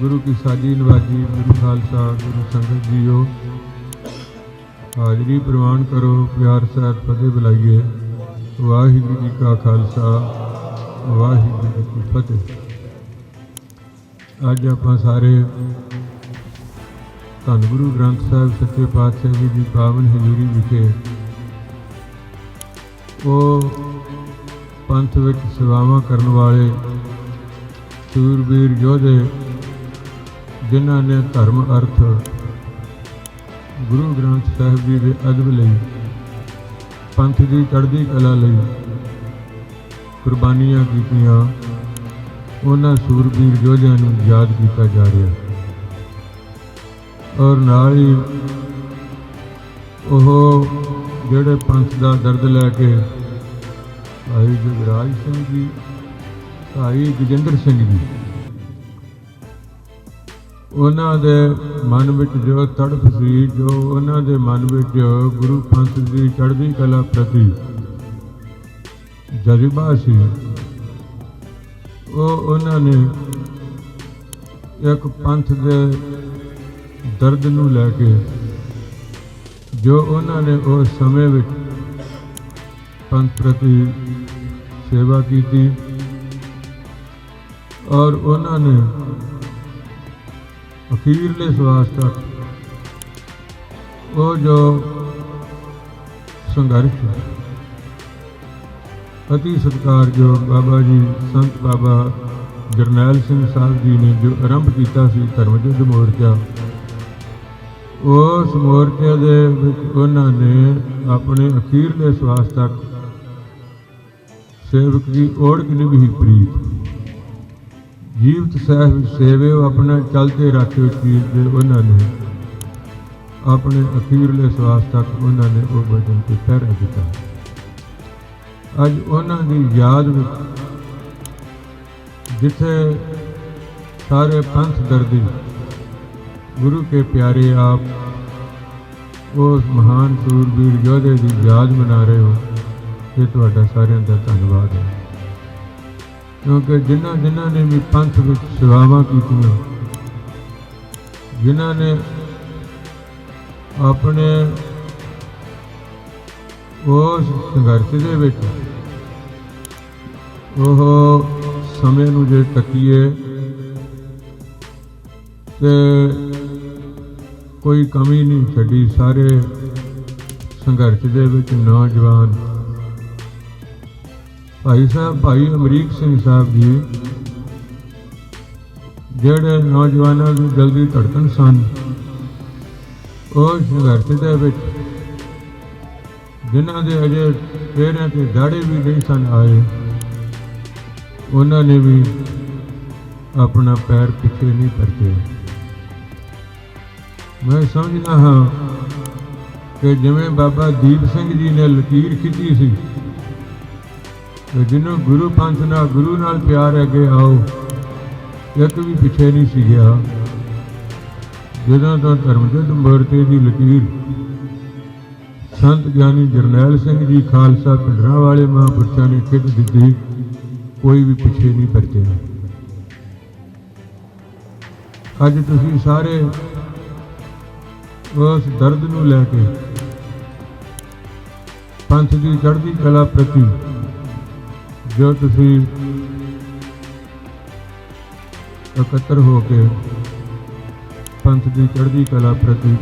ਗੁਰੂ ਕੀ ਸਾਜੀ ਨਵਾਜੀ ਗੁਰੂ ਖਾਲਸਾ, ਗੁਰੂ ਸੰਗਤ ਜੀਓ। ਹਾਜ਼ਰੀ ਪ੍ਰਵਾਨ ਕਰੋ, ਪਿਆਰ ਸਹਿਤ ਫਤਿਹ ਬੁਲਾਈਏ। ਵਾਹਿਗੁਰੂ ਜੀ ਕਾ ਖਾਲਸਾ, ਵਾਹਿਗੁਰੂ ਜੀ ਕੀ ਫਤਿਹ। ਅੱਜ ਆਪਾਂ ਸਾਰੇ ਧੰਨ ਗੁਰੂ ਗ੍ਰੰਥ ਸਾਹਿਬ, ਸੱਚੇ ਪਾਤਸ਼ਾਹ ਜੀ ਦੀ ਪਾਵਨ ਹਜ਼ੂਰੀ ਵਿਖੇ ਉਹ ਪੰਥ ਵਿੱਚ ਸੇਵਾਵਾਂ ਕਰਨ ਵਾਲੇ ਸੂਰਬੀਰ ਯੋਧੇ ਜਿਨ੍ਹਾਂ ਨੇ ਧਰਮ ਅਰਥ ਗੁਰੂ ਗ੍ਰੰਥ ਸਾਹਿਬ ਜੀ ਦੇ ਅਦਬ ਲਈ, ਪੰਥ ਦੀ ਚੜ੍ਹਦੀ ਕਲਾ ਲਈ ਕੁਰਬਾਨੀਆਂ ਕੀਤੀਆਂ, ਉਹਨਾਂ ਸੂਰਬੀਰ ਯੋਧਿਆਂ ਨੂੰ ਯਾਦ ਕੀਤਾ ਜਾ ਰਿਹਾ ਔਰ ਨਾਲ ਹੀ ਉਹ ਜਿਹੜੇ ਪੰਥ ਦਾ ਦਰਦ ਲੈ ਕੇ ਭਾਈ ਜਗਰਾਜ ਸਿੰਘ ਜੀ, ਭਾਈ ਗਜਿੰਦਰ ਸਿੰਘ ਜੀ ਉਹਨਾਂ ਦੇ ਮਨ ਵਿੱਚ ਜੋ ਤੜਫ ਸੀ, ਜੋ ਉਹਨਾਂ ਦੇ ਮਨ ਵਿੱਚ ਗੁਰੂ ਪੰਥ ਦੀ ਚੜ੍ਹਦੀ ਕਲਾ ਪ੍ਰਤੀ ਜਜ਼ਬਾ ਸੀ, ਉਹ ਉਹਨਾਂ ਨੇ ਇੱਕ ਪੰਥ ਦੇ ਦਰਦ ਨੂੰ ਲੈ ਕੇ ਜੋ ਉਹਨਾਂ ਨੇ ਉਸ ਸਮੇਂ ਵਿੱਚ ਪੰਥ ਪ੍ਰਤੀ ਸੇਵਾ ਕੀਤੀ ਔਰ ਉਹਨਾਂ ਨੇ ਅਖੀਰਲੇ ਸਵਾਸ ਤੱਕ ਉਹ ਜੋ ਸੰਘਰਸ਼ ਅਤੀ ਸਤਿਕਾਰਯੋਗ ਬਾਬਾ ਜੀ, ਸੰਤ ਬਾਬਾ ਜਰਨੈਲ ਸਿੰਘ ਸਾਹਿਬ ਜੀ ਨੇ ਜੋ ਆਰੰਭ ਕੀਤਾ ਸੀ ਧਰਮ ਯੁੱਧ ਮੋਰਚਾ, ਉਸ ਮੋਰਚੇ ਦੇ ਵਿੱਚ ਉਹਨਾਂ ਨੇ ਆਪਣੇ ਅਖੀਰਲੇ ਸਵਾਸ ਤੱਕ ਸੇਵਕ ਦੀ ਓੜ ਕਿ ਨਿਭੀ ਪ੍ਰੀਤ। ਜੀਵਤ ਸਹਿਬ ਸੇਵਿਓ ਆਪਣਾ ਚਲਦੇ ਰਾਖਿਓ ਚੀਜ਼ ਦੇ ਉਹਨਾਂ ਨੇ। ਆਪਣੇ ਅਖੀਰਲੇ ਸਵਾਸ ਤੱਕ ਉਹਨਾਂ ਨੇ ਉਹ ਵਚਨ ਤੇ ਪਹਿਰਾ ਦਿੱਤਾ। ਅੱਜ ਉਹਨਾਂ ਦੀ ਯਾਦ ਵਿੱਚ ਜਿੱਥੇ ਸਾਰੇ ਪੰਥ ਦਰਦੀ, ਗੁਰੂ ਕੇ ਪਿਆਰੇ ਆਪ, ਉਸ ਮਹਾਨ ਸੂਰਬੀਰ ਯੋਧੇ ਦੀ ਯਾਦ ਮਨਾ ਰਹੇ ਹੋ, ਇਹ ਤੁਹਾਡਾ ਸਾਰਿਆਂ ਦਾ ਧੰਨਵਾਦ ਹੈ। ਕਿਉਂਕਿ ਜਿਨ੍ਹਾਂ ਜਿਨ੍ਹਾਂ ਨੇ ਵੀ ਪੰਥ ਵਿੱਚ ਸੇਵਾਵਾਂ ਕੀਤੀਆਂ, ਜਿਨ੍ਹਾਂ ਨੇ ਆਪਣੇ ਉਸ ਸੰਘਰਸ਼ ਦੇ ਵਿੱਚ ਉਹ ਸਮੇਂ ਨੂੰ ਜੇ ਤੱਕੀਏ ਤੇ ਕੋਈ ਕਮੀ ਨਹੀਂ ਛੱਡੀ ਸਾਰੇ ਸੰਘਰਸ਼ ਦੇ ਵਿੱਚ ਨੌਜਵਾਨ ਭਾਈ ਸਾਹਿਬ, ਭਾਈ ਅਮਰੀਕ ਸਿੰਘ ਸਾਹਿਬ ਜੀ, ਜਿਹੜੇ ਨੌਜਵਾਨਾਂ ਨੂੰ ਜਲਦੀ ਧੜਕਣ ਸਨ, ਉਹ ਸੰਘਰਸ਼ ਦੇ ਵਿੱਚ, ਜਿਨ੍ਹਾਂ ਦੇ ਅਜੇ ਚਿਹਰਿਆਂ ਤੇ ਦਾੜੇ ਵੀ ਨਹੀਂ ਸਨ ਆਏ, ਉਹਨਾਂ ਨੇ ਵੀ ਆਪਣਾ ਪੈਰ ਪਿੱਛੇ ਨਹੀਂ ਪਰਤੇ ਮੈਂ ਸਮਝਦਾ ਹਾਂ ਕਿ ਜਿਵੇਂ ਬਾਬਾ ਦੀਪ ਸਿੰਘ ਜੀ ਨੇ ਲਕੀਰ ਖਿੱਚੀ ਸੀ ਤੇ ਜਿਹਨੂੰ ਗੁਰੂ ਪੰਥ ਨਾਲ, ਗੁਰੂ ਨਾਲ ਪਿਆਰ ਅੱਗੇ ਆਓ ਇੱਕ ਵੀ ਪਿੱਛੇ ਨਹੀਂ ਸੀ ਗਿਆ ਜਦੋਂ ਤੋਂ ਧਰਮਜੋਤ ਮੂਰਤੀ ਦੀ ਲਕੀਰ, ਸੰਤ ਗਿਆਨੀ ਜਰਨੈਲ ਸਿੰਘ ਜੀ ਖਾਲਸਾ ਪਿੰਡਰਾਂ ਵਾਲੇ ਮਹਾਂਪੁਰਸ਼ਾਂ ਨੇ ਖਿੱਚ ਦਿੱਤੀ, ਕੋਈ ਵੀ ਪਿੱਛੇ ਨਹੀਂ ਪਰਤਿਆ ਅੱਜ ਤੁਸੀਂ ਸਾਰੇ ਉਸ ਦਰਦ ਨੂੰ ਲੈ ਕੇ ਪੰਥ ਦੀ ਚੜ੍ਹਦੀ ਕਲਾ ਪ੍ਰਤੀ ਜੋ ਤੁਸੀਂ ਇਕੱਤਰ ਹੋ ਕੇ ਪੰਥ ਦੀ ਚੜ੍ਹਦੀ ਕਲਾ ਪ੍ਰਤੀ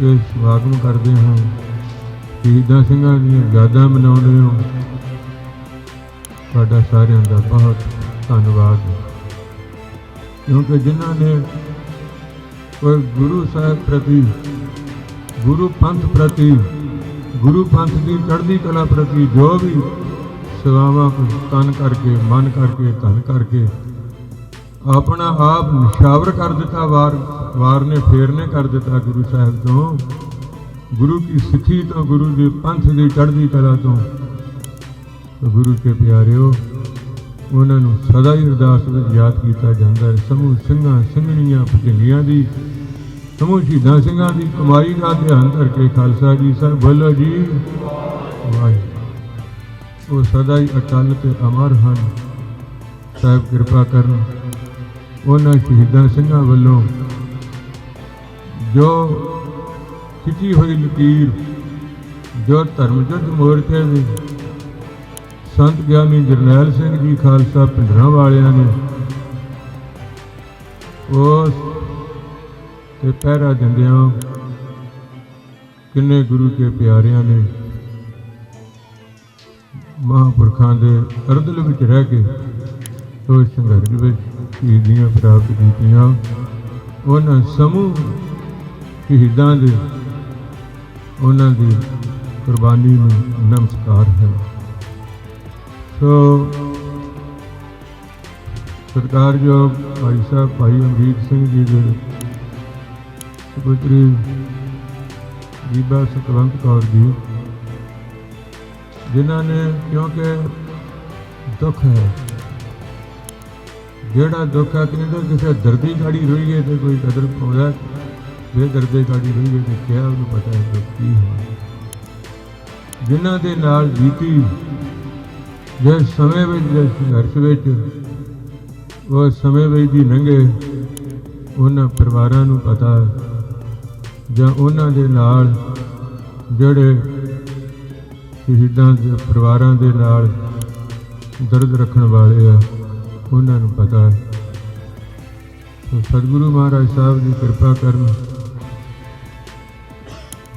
ਇਹ ਸਵਾਗਤ ਕਰਦੇ ਹਾਂ। ਸ਼ਹੀਦਾਂ ਸਿੰਘਾਂ ਦੀਆਂ ਯਾਦਾਂ ਮਨਾਉਂਦੇ ਹੋ। ਤੁਹਾਡਾ ਸਾਰਿਆਂ ਦਾ ਬਹੁਤ ਧੰਨਵਾਦ। ਕਿਉਂਕਿ ਜਿਨ੍ਹਾਂ ਨੇ ਕੋਈ ਗੁਰੂ ਸਾਹਿਬ ਪ੍ਰਤੀ, ਗੁਰੂ ਪੰਥ ਪ੍ਰਤੀ, ਗੁਰੂ ਪੰਥ ਦੀ ਚੜ੍ਹਦੀ ਕਲਾ ਪ੍ਰਤੀ ਜੋ ਵੀ ਸੇਵਾਵਾਂ ਤਨ ਕਰਕੇ, ਮਨ ਕਰਕੇ, ਧਨ ਕਰਕੇ। ਆਪਣਾ ਆਪ ਨਿਸ਼ਾਵਰ ਕਰ ਦਿੱਤਾ ਵਾਰ ਵਾਰ ਨੇ ਫੇਰ ਨੇ ਕਰ ਦਿੱਤਾ ਗੁਰੂ ਸਾਹਿਬ ਤੋਂ। ਗੁਰੂ ਕੀ ਸਿੱਖੀ ਤੋਂ, ਗੁਰੂ ਦੇ ਪੰਥ ਦੀ ਚੜ੍ਹਦੀ ਕਲਾ ਤੋਂ। ਗੁਰੂ ਕੇ ਪਿਆਰਿਓ, ਉਹਨਾਂ ਨੂੰ ਸਦਾ ਹੀ ਅਰਦਾਸ ਵਿੱਚ ਯਾਦ ਕੀਤਾ ਜਾਂਦਾ ਹੈ। ਸਮੂਹ ਸਿੰਘਾਂ, ਸਿੰਘਣੀਆਂ ਭਜਨੀਆਂ ਦੀ, ਸਮੂਹ ਸ਼ਹੀਦਾਂ ਸਿੰਘਾਂ ਦੀ ਕਮਾਈ ਦਾ ਧਿਆਨ ਕਰਕੇ ਖਾਲਸਾ ਜੀ ਸਾਹਿਬ, ਬੋਲੋ ਜੀ, ਵਾਹਿਗੁਰੂ। ਉਹ ਸਦਾ ਹੀ ਅਟਲ ਤੇ ਅਮਰ ਹਨ। ਸਾਹਿਬ ਕਿਰਪਾ ਕਰਨ, ਉਹਨਾਂ ਸ਼ਹੀਦਾਂ ਸਿੰਘਾਂ ਵੱਲੋਂ ਜੋ ਖਿੱਚੀ ਹੋਈ ਲਕੀਰ, ਜੋ ਧਰਮ ਯੁੱਧ ਮੋਰਚੇ ਵਿੱਚ ਸੰਤ ਗਿਆਨੀ ਜਰਨੈਲ ਸਿੰਘ ਜੀ ਖਾਲਸਾ ਪਿੰਡਰਾਂ ਵਾਲਿਆਂ ਨੇ, ਉਸ ਤੇ ਪਹਿਰਾ ਦਿੰਦਿਆਂ ਕਿੰਨੇ ਗੁਰੂ ਕੇ ਪਿਆਰਿਆਂ ਨੇ ਮਹਾਂਪੁਰਖਾਂ ਦੇ ਅਰਦਲ ਵਿੱਚ ਰਹਿ ਕੇ ਉਹ ਸੰਘਰਸ਼ ਵਿੱਚ ਸ਼ਹੀਦੀਆਂ ਪ੍ਰਾਪਤ ਕੀਤੀਆਂ। ਉਹਨਾਂ ਸਮੂਹ ਸ਼ਹੀਦਾਂ ਦੇ ਉਹਨਾਂ ਦੀ ਕੁਰਬਾਨੀ ਨੂੰ ਨਮਸਕਾਰ ਹੈ। ਸੋ ਸਰਕਾਰ ਜੋ ਭਾਈ ਸਾਹਿਬ, ਭਾਈ ਅਮਰੀਕ ਸਿੰਘ ਜੀ ਦੇ ਸੁਪੁੱਤਰੀ ਬੀਬਾ ਸਤਵੰਤ ਕੌਰ ਜੀ ਜਿਨ੍ਹਾਂ ਨੇ ਕਿਉਂਕਿ ਦੁੱਖ ਹੈ। ਜਿਹੜਾ ਦੁੱਖ ਹੈ ਕਹਿੰਦੇ ਕਿਸੇ ਦਰਦੀ ਗਾੜੀ ਰੋਈਏ ਤੇ ਕੋਈ ਕਦਰ ਪਾਉਂਦਾ ਬੇਦਰਦੇ ਗਾੜੀ ਰੋਈਏ ਤੇ ਕਿਹਾ ਉਹਨੂੰ ਪਤਾ ਹੈ ਕੀ ਹੋਣਾ ਜਿਨ੍ਹਾਂ ਦੇ ਨਾਲ ਬੀਤੀ ਜਿਸ ਸਮੇਂ ਵਿੱਚ ਜਿਸ ਸੰਘਰਸ਼ ਵਿੱਚ ਉਹ ਸਮੇਂ ਵਿੱਚ ਦੀ ਲੰਘੇ, ਉਹਨਾਂ ਪਰਿਵਾਰਾਂ ਨੂੰ ਪਤਾ ਜਾਂ ਉਹਨਾਂ ਦੇ ਨਾਲ ਜਿਹੜੇ ਸ਼ਹੀਦਾਂ ਦੇ ਪਰਿਵਾਰਾਂ ਦੇ ਨਾਲ ਦਰਦ ਰੱਖਣ ਵਾਲੇ ਆ, ਉਹਨਾਂ ਨੂੰ ਪਤਾ ਹੈ। ਸੋ ਸਤਿਗੁਰੂ ਮਹਾਰਾਜ ਸਾਹਿਬ ਦੀ ਕਿਰਪਾ ਕਰਨ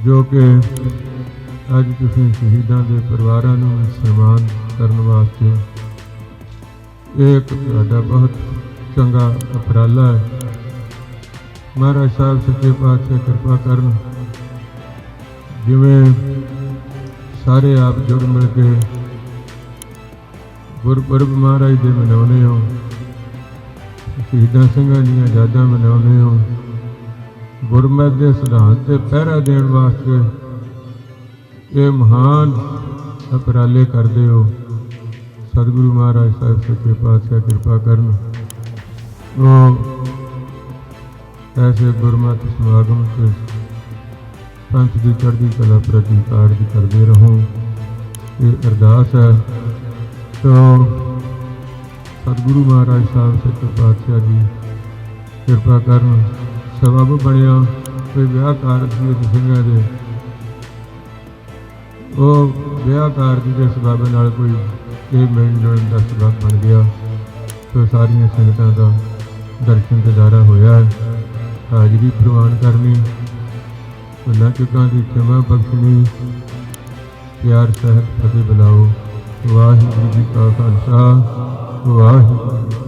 ਜੋ ਕਿ ਅੱਜ ਤੁਸੀਂ ਸ਼ਹੀਦਾਂ ਦੇ ਪਰਿਵਾਰਾਂ ਨੂੰ ਸਨਮਾਨ ਕਰਨ ਵਾਸਤੇ ਇਹ ਇੱਕ ਤੁਹਾਡਾ ਬਹੁਤ ਚੰਗਾ ਉਪਰਾਲਾ ਹੈ। ਮਹਾਰਾਜ ਸਾਹਿਬ ਸੱਚੇ ਪਾਤਸ਼ਾਹ ਕਿਰਪਾ ਕਰਨ ਜਿਵੇਂ ਸਾਰੇ ਆਪ ਜੁੜ ਮਿਲ ਕੇ ਗੁਰਪੁਰਬ ਮਹਾਰਾਜ ਦੇ ਮਨਾਉਂਦੇ ਹੋ। ਸ਼ਹੀਦਾਂ ਸਿੰਘਾਂ ਦੀਆਂ ਯਾਦਾਂ ਮਨਾਉਂਦੇ ਹੋ। ਗੁਰਮਤਿ ਦੇ ਸਿਧਾਂਤ ਤੇ ਪਹਿਰਾ ਦੇਣ ਵਾਸਤੇ ਇਹ ਮਹਾਨ ਉਪਰਾਲੇ ਕਰਦੇ ਹੋ। ਸਤਿਗੁਰੂ ਮਹਾਰਾਜ ਸਾਹਿਬ ਸੱਚੇ ਪਾਤਸ਼ਾਹ ਕਿਰਪਾ ਕਰਨ। ਉਹ ਐਸੇ ਗੁਰਮਤਿ ਸਮਾਗਮ ਤੇ ਪੰਥ ਦੀ ਚੜ੍ਹਦੀ ਕਲਾ ਪ੍ਰਤੀ ਕਾਰਜ ਕਰਦੇ ਰਹੋ। ਇਹ ਅਰਦਾਸ ਹੈ। ਤੋ ਸਤਿਗੁਰੂ ਮਹਾਰਾਜ ਸਾਹਿਬ, ਸੱਚੇ ਪਾਤਸ਼ਾਹ ਜੀ, ਕਿਰਪਾ ਕਰਨ ਸਬਬ ਬਣਿਆ ਕੋਈ ਵਿਆਹ ਕਾਰਜ ਦੀ ਸਿੰਘਾਂ ਦੇ ਉਹ ਵਿਆਹ ਕਾਰਜ ਦੇ ਸਬਬ ਨਾਲ ਕੋਈ ਇਹ ਮਿਲਣ ਜੁਲਣ ਦਾ ਸਬਬ ਬਣ ਗਿਆ। ਤੋ ਸਾਰੀਆਂ ਸੰਗਤਾਂ ਦਾ ਦਰਸ਼ਨ ਦਿਦਾਰਾ ਹੋਇਆ। ਹੈ ਹਾਜ਼ਰੀ ਪ੍ਰਵਾਨ ਕਰਨੀ। ਭੁੱਲਾਂ ਚੁੱਕਾਂ ਦੀ ਖਿਮਾ ਬਖਸ਼ਣੀ ਪਿਆਰ ਸਹਿਤ ਫਤਿਹ ਬੁਲਾਓ ਵਾਹਿਗੁਰੂ ਜੀ ਕਾ ਖਾਲਸਾ ਵਾਹਿਗੁਰੂ